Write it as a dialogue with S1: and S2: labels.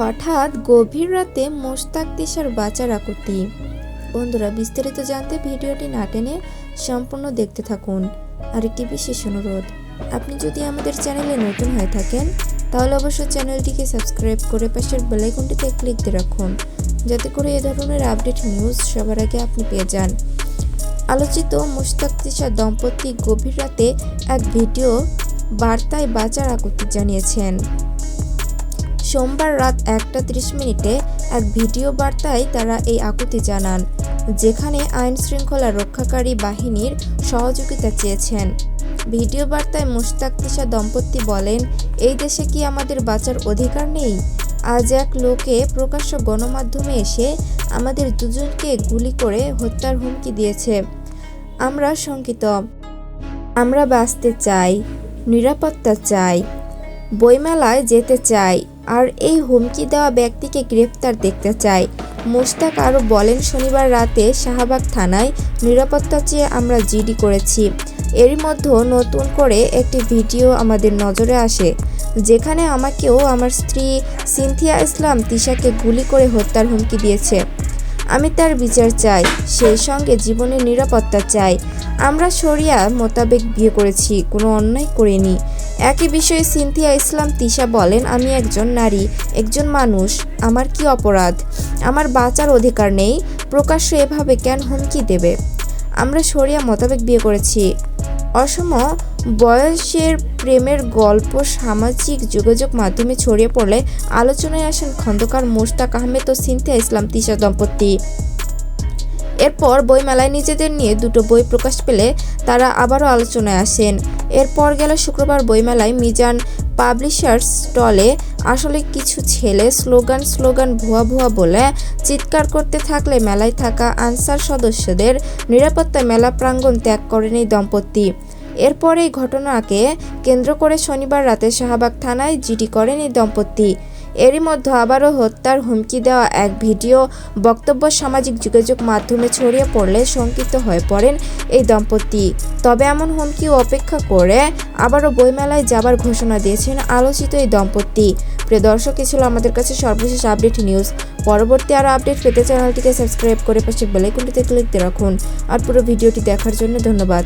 S1: হঠাৎ গভীর রাতে মোস্তাক তিশার বাঁচার আকুতি বন্ধুরা, বিস্তারিত জানতে ভিডিওটি না টেনে সম্পূর্ণ দেখতে থাকুন। আর একটি বিশেষ অনুরোধ, আপনি যদি আমাদের চ্যানেলে নতুন হয়ে থাকেন, তাহলে অবশ্যই চ্যানেলটিকে সাবস্ক্রাইব করে পাশের বেলাইকনটিতে ক্লিক দিয়ে রাখুন, যাতে করে এ ধরনের আপডেট নিউজ সবার আগে আপনি পেয়ে যান। আলোচিত মুশতাক তিশা দম্পতি গভীর রাতে এক ভিডিও বার্তায় বাঁচার আকুতি জানিয়েছেন। সোমবার রাত একটা ত্রিশ মিনিটে এক ভিডিও বার্তায় তারা এই আকুতি জানান, যেখানে আইন শৃঙ্খলা রক্ষাকারী বাহিনীর সহযোগিতা চেয়েছেন। ভিডিও বার্তায় মুশতাক তিশা দম্পতি বলেন, এই দেশে কি আমাদের বাঁচার অধিকার নেই? আজ এক লোকে প্রকাশ্য গণমাধ্যমে এসে আমাদের দুজনকে গুলি করে হত্যার হুমকি দিয়েছে। আমরা শঙ্কিত। আমরা বাঁচতে চাই, নিরাপত্তা চাই। বইমেলায় যেতে চাই আর এই হুমকি দেওয়া ব্যক্তিকে গ্রেপ্তার দেখতে চাই। মুশতাক আরও বলেন, শনিবার রাতে শাহবাগ থানায় নিরাপত্তা চেয়ে আমরা জিডি করেছি। এরই মধ্যে নতুন করে একটি ভিডিও আমাদের নজরে আসে, যেখানে আমাকেও আমার স্ত্রী সিনথিয়া ইসলাম তিশাকে গুলি করে হত্যার হুমকি দিয়েছে। আমি তার বিচার চাই, সেই সঙ্গে জীবনের নিরাপত্তা চাই। আমরা শরিয়া মোতাবেক বিয়ে করেছি, কোনো অন্যায় করিনি। একই বিষয়ে সিনথিয়া ইসলাম তিশা বলেন, আমি একজন নারী, একজন মানুষ, আমার কি অপরাধ? আমার বাঁচার অধিকার নেই, প্রকাশ্য এভাবে কেন হুমকি দেবে? আমরা শরিয়া মোতাবেক বিয়ে করেছি। অসম বয়সের প্রেমের গল্প সামাজিক যোগাযোগ মাধ্যমে ছড়িয়ে পড়লে আলোচনায় আসেন খন্দকার মোশতাক আহমেদ ও সিনথিয়া ইসলাম তিশা দম্পতি। এরপর বইমেলায় নিজেদের নিয়ে দুটো বই প্রকাশ পেলে তারা আবারও আলোচনায় আসেন। এরপর গেল শুক্রবার বইমেলায় মিজান পাবলিশার্স স্টলে, আসলে কিছু ছেলে স্লোগান স্লোগান ভুয়া ভুয়া বলে চিৎকার করতে থাকলে মেলায় থাকা আনসার সদস্যদের নিরাপত্তা মেলা প্রাঙ্গণ ত্যাগ করেন এই দম্পতি। এরপর এই ঘটনাকে কেন্দ্র করে শনিবার রাতে শাহবাগ থানায় জিডি করেন এই দম্পতি। এরই মধ্যে আবারও হত্যার হুমকি দেওয়া এক ভিডিও বক্তব্য সামাজিক যোগাযোগ মাধ্যমে ছড়িয়ে পড়লে শঙ্কিত হয়ে পড়েন এই দম্পতি। তবে এমন হুমকি অপেক্ষা করে আবারও বইমেলায় যাবার ঘোষণা দিয়েছেন আলোচিত এই দম্পতি। প্রিয় দর্শক ছিল আমাদের কাছে সর্বশেষ আপডেট নিউজ। পরবর্তী আরও আপডেট পেতে চ্যানেলটিকে সাবস্ক্রাইব করে পাশে বেলাইকনটিতে ক্লিক দিয়ে রাখুন। আর পুরো ভিডিওটি দেখার জন্য ধন্যবাদ।